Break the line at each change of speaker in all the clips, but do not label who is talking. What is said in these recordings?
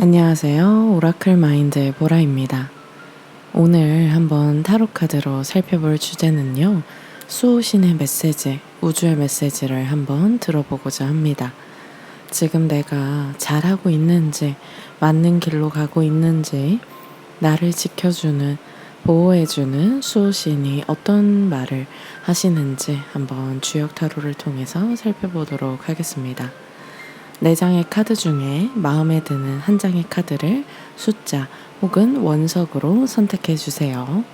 안녕하세요. 오라클 마인드의 보라입니다. 오늘 한번 타로 카드로 살펴볼 주제는요. 수호신의 메시지, 우주의 메시지를 한번 들어보고자 합니다. 지금 내가 잘하고 있는지, 맞는 길로 가고 있는지, 나를 지켜주는, 보호해주는 수호신이 어떤 말을 하시는지 한번 주역 타로를 통해서 살펴보도록 하겠습니다. 네 장의 카드 중에 마음에 드는 한 장의 카드를 숫자 혹은 원석으로 선택해 주세요.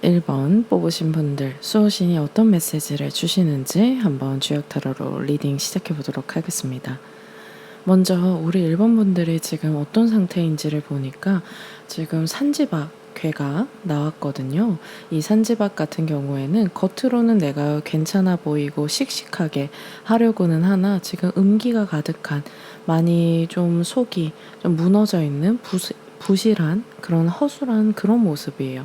일번 뽑으신 분들 수호신이 어떤 메시지를 주시는지 한번 주역 타로로 리딩 시작해 보도록 하겠습니다. 먼저 우리 1번 분들이 지금 어떤 상태인지를 보니까 지금 산지박 괴가 나왔거든요. 이 산지박 같은 경우에는 겉으로는 내가 괜찮아 보이고 씩씩하게 하려고는 하나 지금 음기가 가득한 많이 좀 속이 좀 무너져 있는 부스, 부실한 그런 허술한 그런 모습이에요.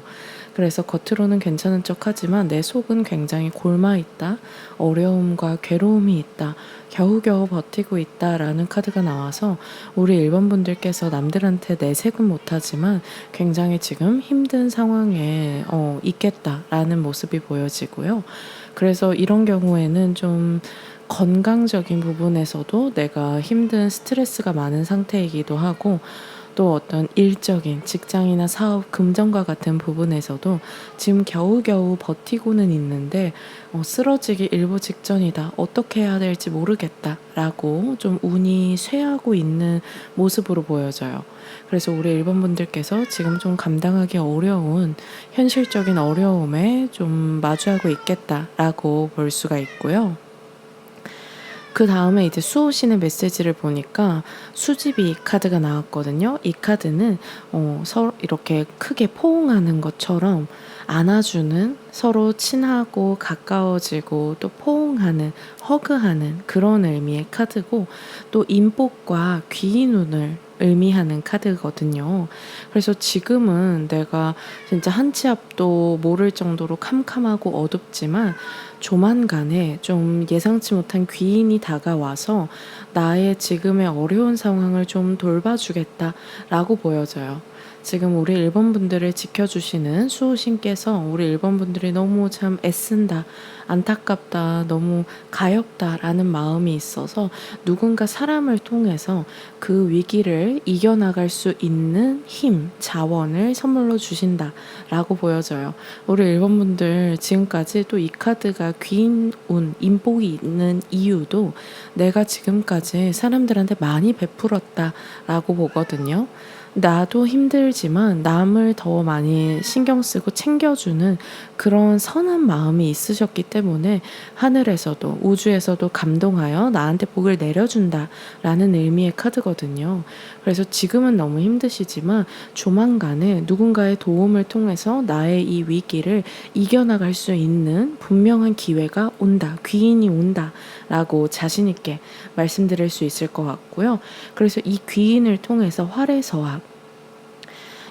그래서 겉으로는 괜찮은 척 하지만 내 속은 굉장히 골마 있다, 어려움과 괴로움이 있다, 겨우겨우 버티고 있다 라는 카드가 나와서 우리 일본 분들께서 남들한테 내색은 못하지만 굉장히 지금 힘든 상황에 어, 있겠다 라는 모습이 보여지고요. 그래서 이런 경우에는 좀 건강적인 부분에서도 내가 힘든 스트레스가 많은 상태이기도 하고 또 어떤 일적인 직장이나 사업, 금전과 같은 부분에서도 지금 겨우겨우 버티고는 있는데 어, 쓰러지기 일보 직전이다. 어떻게 해야 될지 모르겠다. 라고 좀 운이 쇠하고 있는 모습으로 보여져요. 그래서 우리 일본 분들께서 지금 좀 감당하기 어려운 현실적인 어려움에 좀 마주하고 있겠다라고 볼 수가 있고요. 그 다음에 이제 수호신의 메시지를 보니까 수집이 카드가 나왔거든요. 이 카드는 어, 서로 이렇게 크게 포옹하는 것처럼 안아주는 서로 친하고 가까워지고 또 포옹하는 허그하는 그런 의미의 카드고 또 인복과 귀의 눈을 의미하는 카드거든요. 그래서 지금은 내가 진짜 한 치 앞도 모를 정도로 캄캄하고 어둡지만 조만간에 좀 예상치 못한 귀인이 다가와서 나의 지금의 어려운 상황을 좀 돌봐주겠다라고 보여져요. 지금 우리 일본 분들을 지켜주시는 수호신께서 우리 일본 분들이 너무 참 애쓴다, 안타깝다, 너무 가엽다라는 마음이 있어서 누군가 사람을 통해서 그 위기를 이겨나갈 수 있는 힘, 자원을 선물로 주신다라고 보여져요. 우리 일본 분들 지금까지 또 이 카드가 귀인 운, 인복이 있는 이유도 내가 지금까지 사람들한테 많이 베풀었다라고 보거든요. 나도 힘들지만 남을 더 많이 신경 쓰고 챙겨주는 그런 선한 마음이 있으셨기 때문에 하늘에서도 우주에서도 감동하여 나한테 복을 내려준다 라는 의미의 카드거든요. 그래서 지금은 너무 힘드시지만 조만간에 누군가의 도움을 통해서 나의 이 위기를 이겨나갈 수 있는 분명한 기회가 온다. 귀인이 온다. 라고 자신있게 말씀드릴 수 있을 것 같고요. 그래서 이 귀인을 통해서 활에서와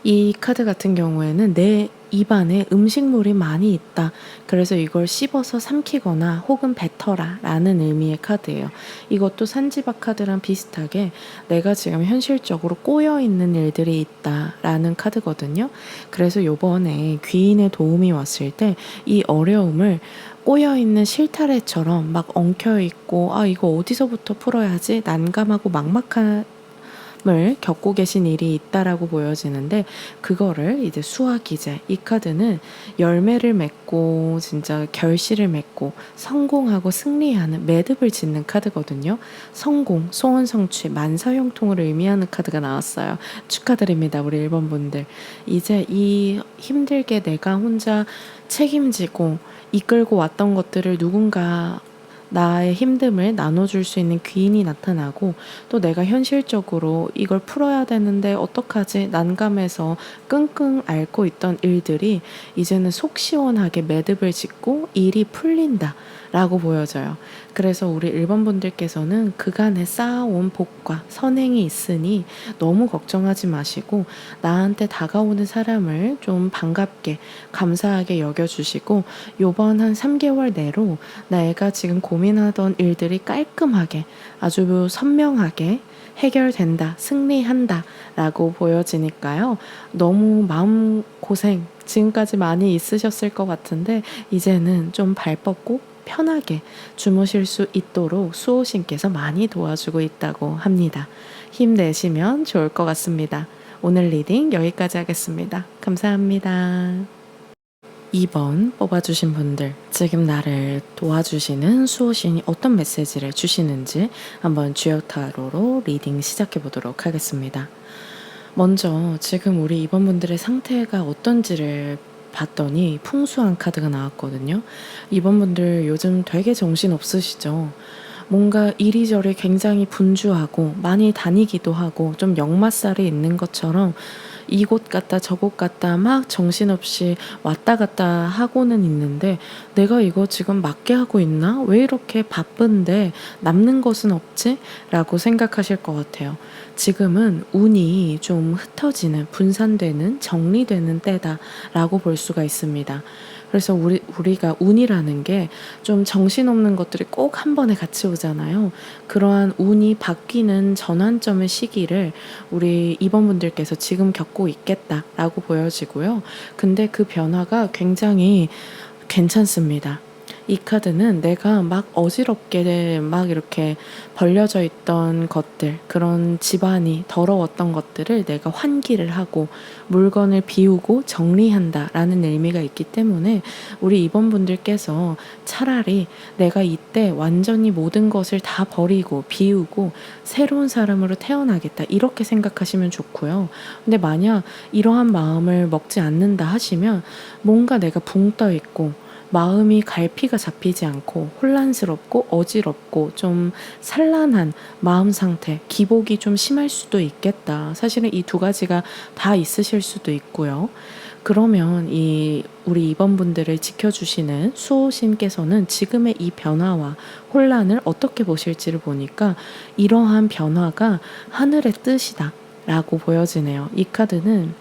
이 카드 같은 경우에는 내 입안에 음식물이 많이 있다. 그래서 이걸 씹어서 삼키거나 혹은 뱉어라 라는 의미의 카드예요. 이것도 산지박 카드랑 비슷하게 내가 지금 현실적으로 꼬여 있는 일들이 있다 라는 카드거든요. 그래서 요번에 귀인의 도움이 왔을 때 이 어려움을 꼬여 있는 실타래처럼 막 엉켜 있고 아 이거 어디서부터 풀어야지 난감하고 막막한 을 겪고 계신 일이 있다라고 보여지는데 그거를 이제 수학이제 이 카드는 열매를 맺고 진짜 결실을 맺고 성공하고 승리하는 매듭을 짓는 카드거든요. 성공, 소원 성취, 만사형통을 의미하는 카드가 나왔어요. 축하드립니다. 우리 1번 분들. 이제 이 힘들게 내가 혼자 책임지고 이끌고 왔던 것들을 누군가 나의 힘듦을 나눠줄 수 있는 귀인이 나타나고 또 내가 현실적으로 이걸 풀어야 되는데 어떡하지? 난감해서 끙끙 앓고 있던 일들이 이제는 속 시원하게 매듭을 짓고 일이 풀린다 라고 보여져요. 그래서 우리 1번 분들께서는 그간에 쌓아온 복과 선행이 있으니 너무 걱정하지 마시고 나한테 다가오는 사람을 좀 반갑게 감사하게 여겨주시고 요번 한 3개월 내로 내가 지금 고민하던 일들이 깔끔하게 아주 선명하게 해결된다, 승리한다 라고 보여지니까요. 너무 마음 고생 지금까지 많이 있으셨을 것 같은데 이제는 좀 발 뻗고 편하게 주무실 수 있도록 수호신께서 많이 도와주고 있다고 합니다. 힘내시면 좋을 것 같습니다. 오늘 리딩 여기까지 하겠습니다. 감사합니다. 2번 뽑아주신 분들, 지금 나를 도와주시는 수호신이 어떤 메시지를 주시는지 한번 주역 타로로 리딩 시작해 보도록 하겠습니다. 먼저 지금 우리 2번 분들의 상태가 어떤지를 봤더니 풍수한 카드가 나왔거든요. 2번 분들 요즘 되게 정신 없으시죠? 뭔가 이리저리 굉장히 분주하고 많이 다니기도 하고 좀 역마살이 있는 것처럼 이곳 갔다 저곳 갔다 막 정신없이 왔다 갔다 하고는 있는데 내가 이거 지금 맞게 하고 있나? 왜 이렇게 바쁜데 남는 것은 없지? 라고 생각하실 것 같아요. 지금은 운이 좀 흩어지는, 분산되는, 정리되는 때다라고 볼 수가 있습니다. 그래서 우리, 우리가 운이라는 게 좀 정신없는 것들이 꼭 한 번에 같이 오잖아요. 그러한 운이 바뀌는 전환점의 시기를 우리 이번분들께서 지금 겪고 있겠다라고 보여지고요. 근데 그 변화가 굉장히 괜찮습니다. 이 카드는 내가 막 어지럽게 막 이렇게 벌려져 있던 것들, 그런 집안이 더러웠던 것들을 내가 환기를 하고 물건을 비우고 정리한다 라는 의미가 있기 때문에 우리 이번 분들께서 차라리 내가 이때 완전히 모든 것을 다 버리고 비우고 새로운 사람으로 태어나겠다 이렇게 생각하시면 좋고요. 근데 만약 이러한 마음을 먹지 않는다 하시면 뭔가 내가 붕 떠 있고 마음이 갈피가 잡히지 않고 혼란스럽고 어지럽고 좀 산란한 마음 상태, 기복이 좀 심할 수도 있겠다. 사실은 이 두 가지가 다 있으실 수도 있고요. 그러면 이 우리 이번 분들을 지켜주시는 수호신께서는 지금의 이 변화와 혼란을 어떻게 보실지를 보니까 이러한 변화가 하늘의 뜻이다. 라고 보여지네요. 이 카드는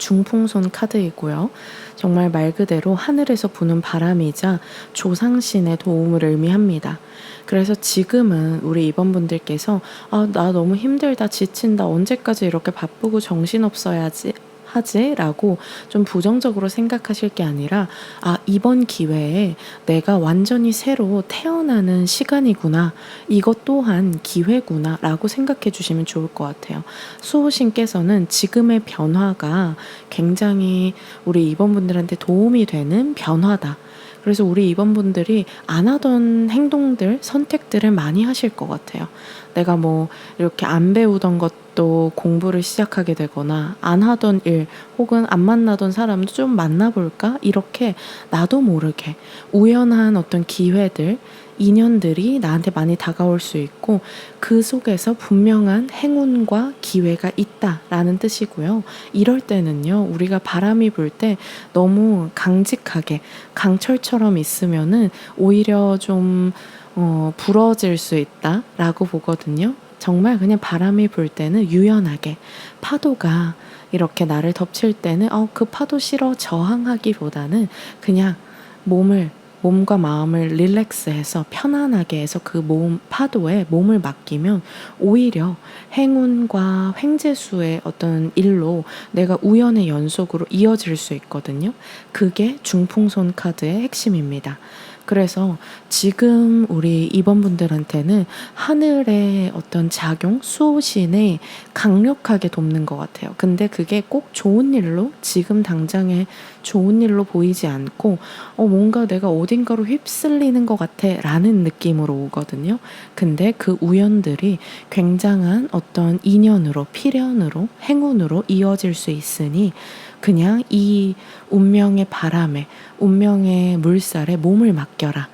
중풍선 카드이고요. 정말 말 그대로 하늘에서 부는 바람이자 조상신의 도움을 의미합니다. 그래서 지금은 우리 이번분들께서 아, 나 너무 힘들다, 지친다, 언제까지 이렇게 바쁘고 정신없어야지 하지? 라고 좀 부정적으로 생각하실 게 아니라, 아, 이번 기회에 내가 완전히 새로 태어나는 시간이구나. 이것 또한 기회구나. 라고 생각해 주시면 좋을 것 같아요. 수호신께서는 지금의 변화가 굉장히 우리 이번 분들한테 도움이 되는 변화다. 그래서 우리 이번분들이 안 하던 행동들, 선택들을 많이 하실 것 같아요. 내가 뭐 이렇게 안 배우던 것도 공부를 시작하게 되거나 안 하던 일 혹은 안 만나던 사람도 좀 만나볼까? 이렇게 나도 모르게 우연한 어떤 기회들, 인연들이 나한테 많이 다가올 수 있고 그 속에서 분명한 행운과 기회가 있다라는 뜻이고요. 이럴 때는요, 우리가 바람이 불 때 너무 강직하게 강철처럼 있으면은 오히려 좀 어, 부러질 수 있다라고 보거든요. 정말 그냥 바람이 불 때는 유연하게 파도가 이렇게 나를 덮칠 때는 어, 그 파도 싫어 저항하기보다는 그냥 몸을 몸과 마음을 릴렉스해서 편안하게 해서 그 몸 파도에 몸을 맡기면 오히려 행운과 횡재수의 어떤 일로 내가 우연의 연속으로 이어질 수 있거든요. 그게 중풍손 카드의 핵심입니다. 그래서 지금 우리 이번 분들한테는 하늘의 어떤 작용, 수호신이 강력하게 돕는 것 같아요. 근데 그게 꼭 좋은 일로 지금 당장에 좋은 일로 보이지 않고 어 뭔가 내가 어딘가로 휩쓸리는 것 같아 라는 느낌으로 오거든요. 근데 그 우연들이 굉장한 어떤 인연으로 필연으로 행운으로 이어질 수 있으니 그냥 이 운명의 바람에, 운명의 물살에 몸을 맡겨라.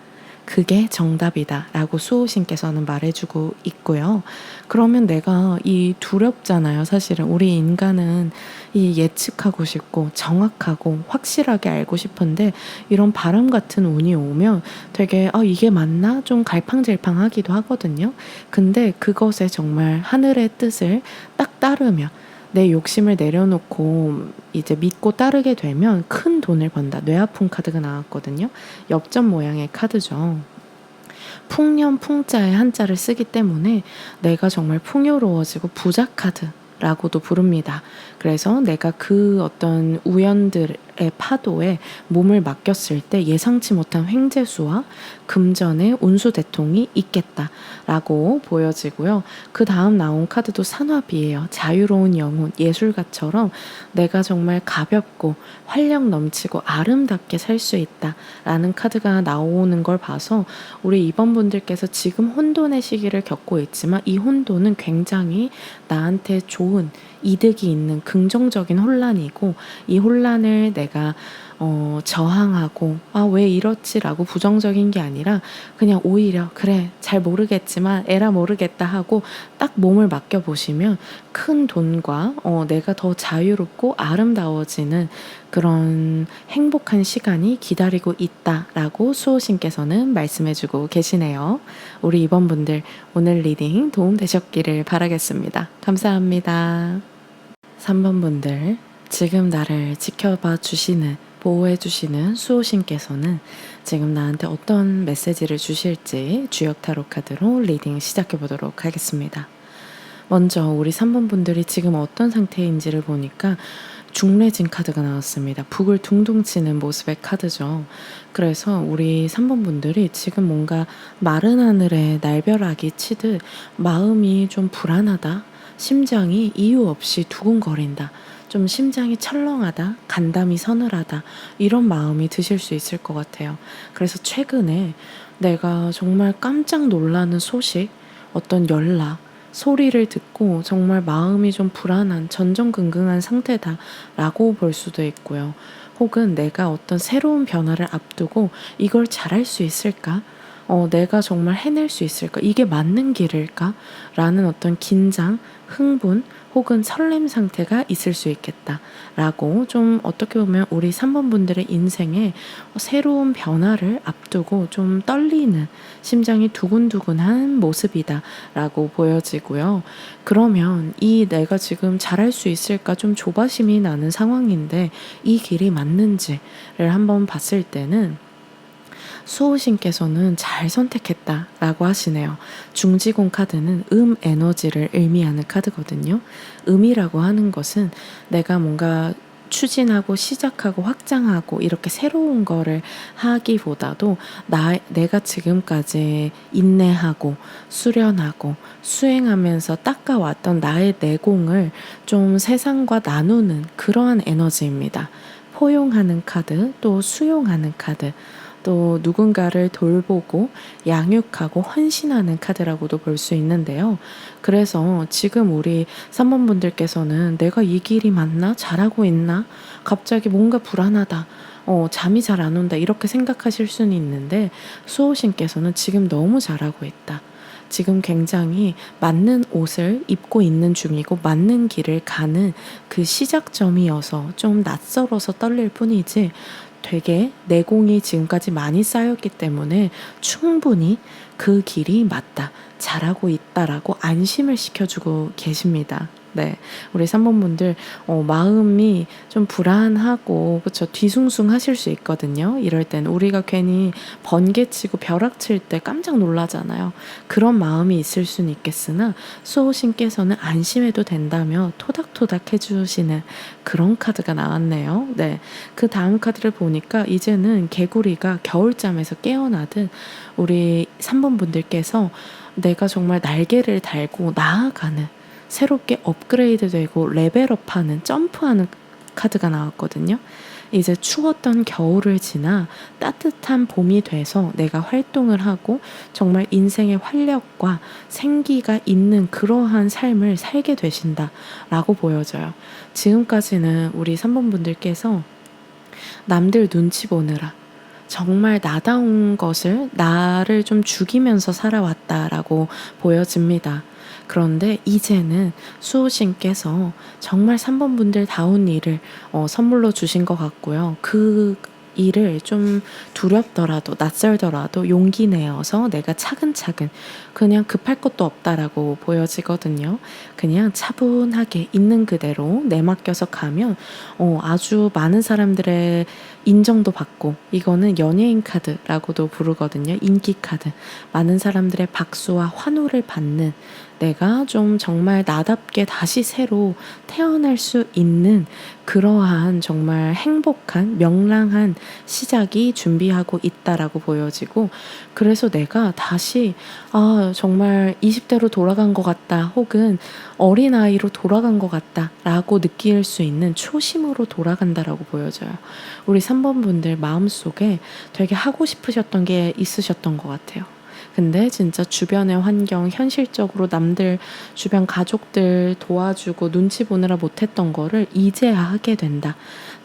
그게 정답이다 라고 수호신께서는 말해주고 있고요. 그러면 내가 이 두렵잖아요. 사실은 우리 인간은 이 예측하고 싶고 정확하고 확실하게 알고 싶은데 이런 바람 같은 운이 오면 되게 아 이게 맞나 좀 갈팡질팡 하기도 하거든요. 근데 그것에 정말 하늘의 뜻을 딱 따르면 내 욕심을 내려놓고 이제 믿고 따르게 되면 큰 돈을 번다. 뇌 아픈 카드가 나왔거든요. 엽전 모양의 카드죠. 풍년 풍자의 한자를 쓰기 때문에 내가 정말 풍요로워지고 부자 카드 라고도 부릅니다. 그래서 내가 그 어떤 우연들의 파도에 몸을 맡겼을 때 예상치 못한 횡재수와 금전의 운수 대통이 있겠다라고 보여지고요. 그 다음 나온 카드도 산화비예요. 자유로운 영혼, 예술가처럼 내가 정말 가볍고 활력 넘치고 아름답게 살 수 있다라는 카드가 나오는 걸 봐서 우리 이번 분들께서 지금 혼돈의 시기를 겪고 있지만 이 혼돈은 굉장히 나한테 좋은 이득이 있는 긍정적인 혼란이고 이 혼란을 내가 어, 저항하고 아 왜 이렇지라고 부정적인 게 아니라 그냥 오히려 그래 잘 모르겠지만 에라 모르겠다 하고 딱 몸을 맡겨 보시면 큰 돈과 어, 내가 더 자유롭고 아름다워지는 그런 행복한 시간이 기다리고 있다라고 수호신께서는 말씀해주고 계시네요. 우리 이번 분들 오늘 리딩 도움 되셨기를 바라겠습니다. 감사합니다. 3번 분들 지금 나를 지켜봐 주시는 보호해 주시는 수호신께서는 지금 나한테 어떤 메시지를 주실지 주역 타로 카드로 리딩 시작해 보도록 하겠습니다. 먼저 우리 3번 분들이 지금 어떤 상태인지를 보니까 중래진 카드가 나왔습니다. 북을 둥둥 치는 모습의 카드죠. 그래서 우리 3번 분들이 지금 뭔가 마른 하늘에 날벼락이 치듯 마음이 좀 불안하다. 심장이 이유 없이 두근거린다. 좀 심장이 철렁하다, 간담이 서늘하다, 이런 마음이 드실 수 있을 것 같아요. 그래서 최근에 내가 정말 깜짝 놀라는 소식, 어떤 연락, 소리를 듣고 정말 마음이 좀 불안한, 전전긍긍한 상태다라고 볼 수도 있고요. 혹은 내가 어떤 새로운 변화를 앞두고 이걸 잘할 수 있을까? 어, 내가 정말 해낼 수 있을까? 이게 맞는 길일까? 라는 어떤 긴장, 흥분, 혹은 설렘 상태가 있을 수 있겠다. 라고 좀 어떻게 보면 우리 3번 분들의 인생에 새로운 변화를 앞두고 좀 떨리는 심장이 두근두근한 모습이다. 라고 보여지고요. 그러면 이 내가 지금 잘할 수 있을까 좀 조바심이 나는 상황인데 이 길이 맞는지를 한번 봤을 때는 수호신께서는 잘 선택했다 라고 하시네요. 중지공 카드는 음 에너지를 의미하는 카드거든요. 음이라고 하는 것은 내가 뭔가 추진하고 시작하고 확장하고 이렇게 새로운 거를 하기보다도 나 내가 지금까지 인내하고 수련하고 수행하면서 닦아왔던 나의 내공을 좀 세상과 나누는 그러한 에너지입니다. 포용하는 카드, 또 수용하는 카드, 또 누군가를 돌보고 양육하고 헌신하는 카드라고도 볼 수 있는데요. 그래서 지금 우리 3번 분들께서는 내가 이 길이 맞나? 잘하고 있나? 갑자기 뭔가 불안하다. 어, 잠이 잘 안 온다. 이렇게 생각하실 수는 있는데 수호신께서는 지금 너무 잘하고 있다. 지금 굉장히 맞는 옷을 입고 있는 중이고 맞는 길을 가는 그 시작점이어서 좀 낯설어서 떨릴 뿐이지 되게 내공이 지금까지 많이 쌓였기 때문에 충분히 그 길이 맞다, 잘하고 있다라고 안심을 시켜주고 계십니다. 네. 우리 3번 분들, 어, 마음이 좀 불안하고, 그쵸. 뒤숭숭 하실 수 있거든요. 이럴 땐 우리가 괜히 번개치고 벼락칠 때 깜짝 놀라잖아요. 그런 마음이 있을 수는 있겠으나, 수호신께서는 안심해도 된다며 토닥토닥 해주시는 그런 카드가 나왔네요. 네. 그 다음 카드를 보니까 이제는 개구리가 겨울잠에서 깨어나듯 우리 3번 분들께서 내가 정말 날개를 달고 나아가는 새롭게 업그레이드 되고 레벨업하는 점프하는 카드가 나왔거든요. 이제 추웠던 겨울을 지나 따뜻한 봄이 돼서 내가 활동을 하고 정말 인생의 활력과 생기가 있는 그러한 삶을 살게 되신다 라고 보여져요. 지금까지는 우리 3번 분들께서 남들 눈치 보느라 정말 나다운 것을 나를 좀 죽이면서 살아왔다라고 보여집니다. 그런데 이제는 수호신께서 정말 3번 분들 다운 일을 어, 선물로 주신 것 같고요. 그 일을 좀 두렵더라도 낯설더라도 용기 내어서 내가 차근차근 그냥 급할 것도 없다라고 보여지거든요. 그냥 차분하게 있는 그대로 내맡겨서 가면 어, 아주 많은 사람들의 인정도 받고 이거는 연예인 카드라고도 부르거든요. 인기 카드. 많은 사람들의 박수와 환호를 받는 내가 좀 정말 나답게 다시 새로 태어날 수 있는 그러한 정말 행복한 명랑한 시작이 준비하고 있다라고 보여지고 그래서 내가 다시 아 정말 20대로 돌아간 것 같다 혹은 어린아이로 돌아간 것 같다라고 느낄 수 있는 초심으로 돌아간다라고 보여져요. 우리 3번 분들 마음속에 되게 하고 싶으셨던 게 있으셨던 것 같아요. 근데 진짜 주변의 환경, 현실적으로 남들, 주변 가족들 도와주고 눈치 보느라 못했던 거를 이제야 하게 된다.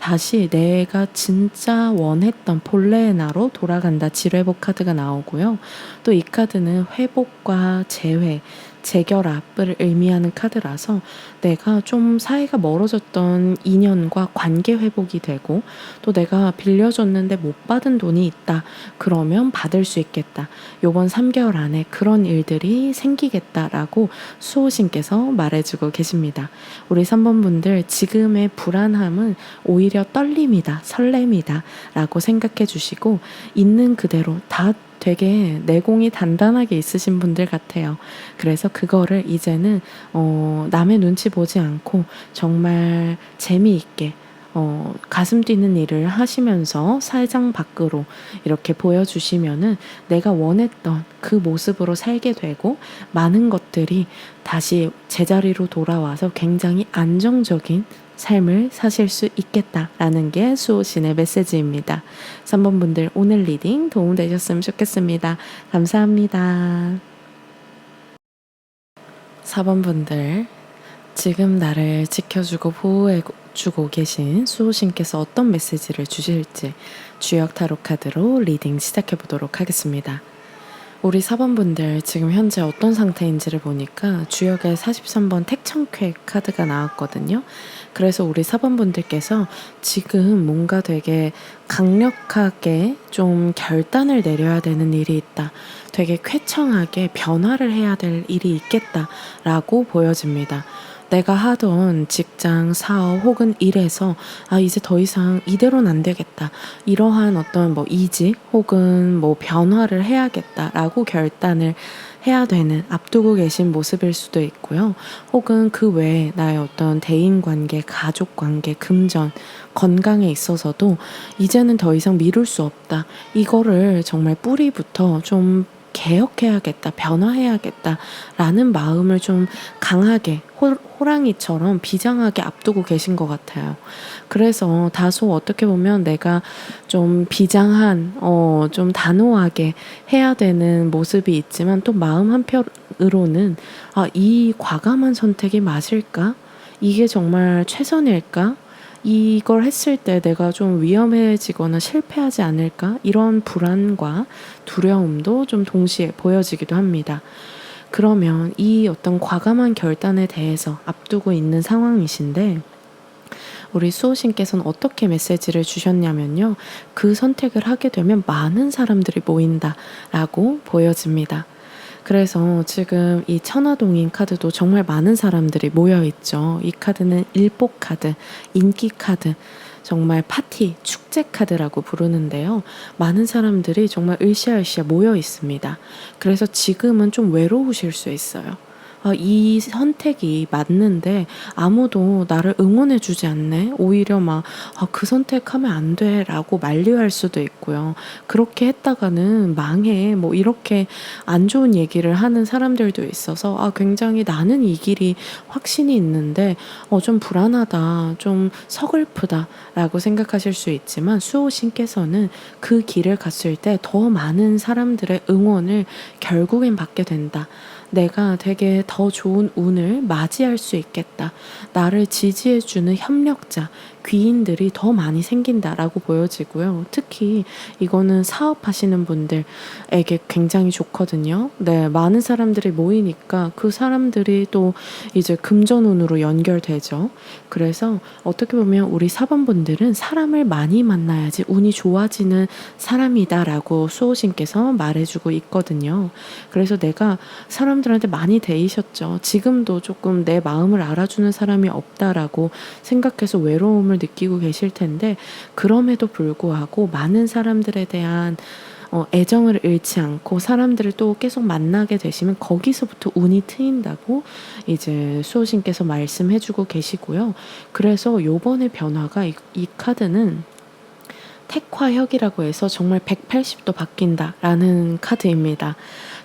다시 내가 진짜 원했던 본래의 나로 돌아간다. 지뢰복 카드가 나오고요. 또 이 카드는 회복과 재회, 재결합을 의미하는 카드라서 내가 좀 사이가 멀어졌던 인연과 관계 회복이 되고 또 내가 빌려줬는데 못 받은 돈이 있다. 그러면 받을 수 있겠다. 요번 3개월 안에 그런 일들이 생기겠다라고 수호신께서 말해주고 계십니다. 우리 3번 분들 지금의 불안함은 오히려 떨림이다. 설렘이다. 라고 생각해 주시고 있는 그대로 다 되게 내공이 단단하게 있으신 분들 같아요. 그래서 그거를 이제는 어, 남의 눈치 보지 않고 정말 재미있게 어, 가슴 뛰는 일을 하시면서 사회장 밖으로 이렇게 보여주시면은 내가 원했던 그 모습으로 살게 되고 많은 것들이 다시 제자리로 돌아와서 굉장히 안정적인 삶을 사실 수 있겠다라는 게 수호신의 메시지입니다. 3번 분들 오늘 리딩 도움되셨으면 좋겠습니다. 감사합니다. 4번 분들 지금 나를 지켜주고 보호해주고 계신 수호신께서 어떤 메시지를 주실지 주역 타로 카드로 리딩 시작해 보도록 하겠습니다. 우리 4번 분들 지금 현재 어떤 상태인지를 보니까 주역에 43번 택청쾌 카드가 나왔거든요. 그래서 우리 4번 분들께서 지금 뭔가 되게 강력하게 좀 결단을 내려야 되는 일이 있다. 되게 쾌청하게 변화를 해야 될 일이 있겠다라고 보여집니다. 내가 하던 직장, 사업 혹은 일에서 아 이제 더 이상 이대로는 안 되겠다. 이러한 어떤 뭐 이직 혹은 뭐 변화를 해야겠다라고 결단을 해야 되는 앞두고 계신 모습일 수도 있고요. 혹은 그 외에 나의 어떤 대인 관계, 가족 관계, 금전, 건강에 있어서도 이제는 더 이상 미룰 수 없다. 이거를 정말 뿌리부터 좀 개혁해야겠다, 변화해야겠다, 라는 마음을 좀 강하게 호, 호랑이처럼 비장하게 앞두고 계신 것 같아요. 그래서 다소 어떻게 보면 내가 좀 비장한, 어, 좀 단호하게 해야 되는 모습이 있지만 또 마음 한편으로는 아, 이 과감한 선택이 맞을까? 이게 정말 최선일까? 이걸 했을 때 내가 좀 위험해지거나 실패하지 않을까? 이런 불안과 두려움도 좀 동시에 보여지기도 합니다. 그러면 이 어떤 과감한 결단에 대해서 앞두고 있는 상황이신데, 우리 수호신께서는 어떻게 메시지를 주셨냐면요. 그 선택을 하게 되면 많은 사람들이 모인다 라고 보여집니다. 그래서 지금 이 천화동인 카드도 정말 많은 사람들이 모여 있죠. 이 카드는 일복 카드, 인기 카드, 정말 파티, 축제 카드라고 부르는데요. 많은 사람들이 정말 으쌰으쌰 모여 있습니다. 그래서 지금은 좀 외로우실 수 있어요. 아, 이 선택이 맞는데 아무도 나를 응원해주지 않네. 오히려 막, 아, 그 선택하면 안 돼. 라고 만류할 수도 있고요. 그렇게 했다가는 망해. 뭐 이렇게 안 좋은 얘기를 하는 사람들도 있어서 아, 굉장히 나는 이 길이 확신이 있는데 어, 좀 불안하다. 좀 서글프다. 라고 생각하실 수 있지만 수호 신께서는 그 길을 갔을 때 더 많은 사람들의 응원을 결국엔 받게 된다. 내가 되게 더 좋은 운을 맞이할 수 있겠다. 나를 지지해주는 협력자, 귀인들이 더 많이 생긴다라고 보여지고요. 특히 이거는 사업하시는 분들에게 굉장히 좋거든요. 네, 많은 사람들이 모이니까 그 사람들이 또 이제 금전운으로 연결되죠. 그래서 어떻게 보면 우리 사번분들은 사람을 많이 만나야지 운이 좋아지는 사람이다라고 수호신께서 말해주고 있거든요. 그래서 내가 사람 들한테 많이 데이셨죠. 지금도 조금 내 마음을 알아주는 사람이 없다라고 생각해서 외로움을 느끼고 계실 텐데 그럼에도 불구하고 많은 사람들에 대한 어, 애정을 잃지 않고 사람들을 또 계속 만나게 되시면 거기서부터 운이 트인다고 이제 수호신께서 말씀해주고 계시고요. 그래서 요번에 변화가 이, 이 카드는 택화혁이라고 해서 정말 180도 바뀐다라는 카드입니다.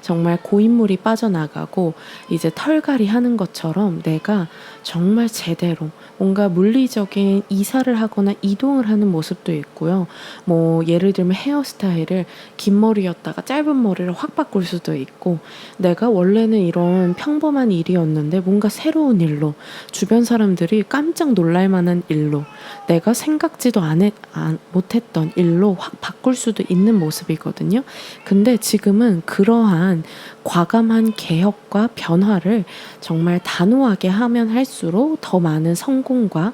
정말 고인물이 빠져나가고 이제 털갈이 하는 것처럼 내가 정말 제대로 뭔가 물리적인 이사를 하거나 이동을 하는 모습도 있고요. 뭐 예를 들면 헤어스타일을 긴 머리였다가 짧은 머리를 확 바꿀 수도 있고 내가 원래는 이런 평범한 일이었는데 뭔가 새로운 일로 주변 사람들이 깜짝 놀랄 만한 일로 내가 생각지도 안 해, 안, 못했던 일로 확 바꿀 수도 있는 모습이거든요. 근데 지금은 그러한 과감한 개혁과 변화를 정말 단호하게 하면 할수록 더 많은 성공과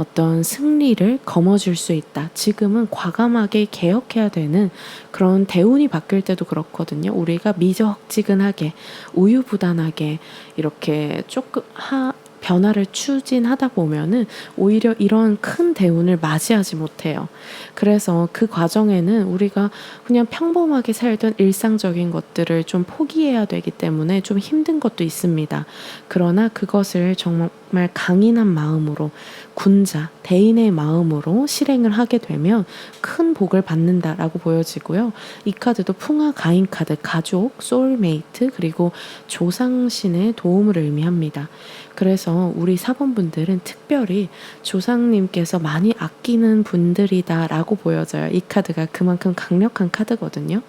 어떤 승리를 거머쥘 수 있다. 지금은 과감하게 개혁해야 되는 그런 대운이 바뀔 때도 그렇거든요. 우리가 미적지근하게 우유부단하게 이렇게 조금 하, 변화를 추진하다 보면은 오히려 이런 큰 대운을 맞이하지 못해요. 그래서 그 과정에는 우리가 그냥 평범하게 살던 일상적인 것들을 좀 포기해야 되기 때문에 좀 힘든 것도 있습니다. 그러나 그것을 정말 강인한 마음으로 군자, 대인의 마음으로 실행을 하게 되면 큰 복을 받는다라고 보여지고요. 이 카드도 풍화 가인 카드, 가족, 소울메이트, 그리고 조상신의 도움을 의미합니다. 그래서 우리 사번분들은 특별히 조상님께서 많이 아끼는 분들이다라고 보여져요. 이 카드가 그만큼 강력한 카드거든요.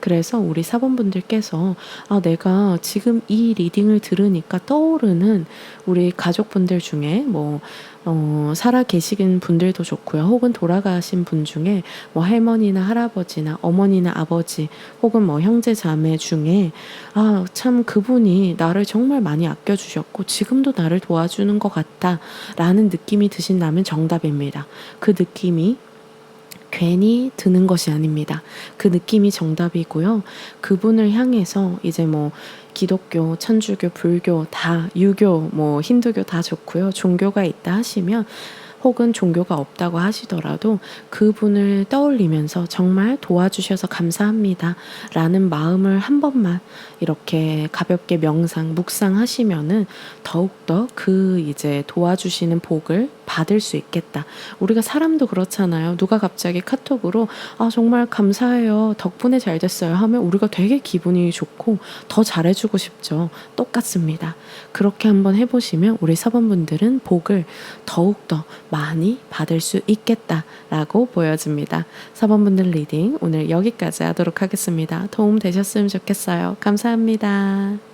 그래서 우리 사번분들께서 아, 내가 지금 이 리딩을 들으니까 떠오르는 우리 가족분들 중에 뭐 어, 살아 계신 분들도 좋고요. 혹은 돌아가신 분 중에 뭐 할머니나 할아버지나 어머니나 아버지 혹은 뭐 형제 자매 중에 아, 참 그분이 나를 정말 많이 아껴주셨고 지금도 나를 도와주는 것 같다 라는 느낌이 드신다면 정답입니다. 그 느낌이 괜히 드는 것이 아닙니다. 그 느낌이 정답이고요. 그분을 향해서 이제 뭐 기독교, 천주교, 불교 다 유교, 뭐 힌두교 다 좋고요. 종교가 있다 하시면 혹은 종교가 없다고 하시더라도 그분을 떠올리면서 정말 도와주셔서 감사합니다. 라는 마음을 한 번만 이렇게 가볍게 명상, 묵상하시면은 더욱더 그 이제 도와주시는 복을 받을 수 있겠다. 우리가 사람도 그렇잖아요. 누가 갑자기 카톡으로 아, 정말 감사해요. 덕분에 잘 됐어요. 하면 우리가 되게 기분이 좋고 더 잘해주고 싶죠. 똑같습니다. 그렇게 한번 해보시면 우리 사번분들은 복을 더욱더 많이 받을 수 있겠다라고 보여집니다. 사번분들 리딩 오늘 여기까지 하도록 하겠습니다. 도움 되셨으면 좋겠어요. 감사합니다.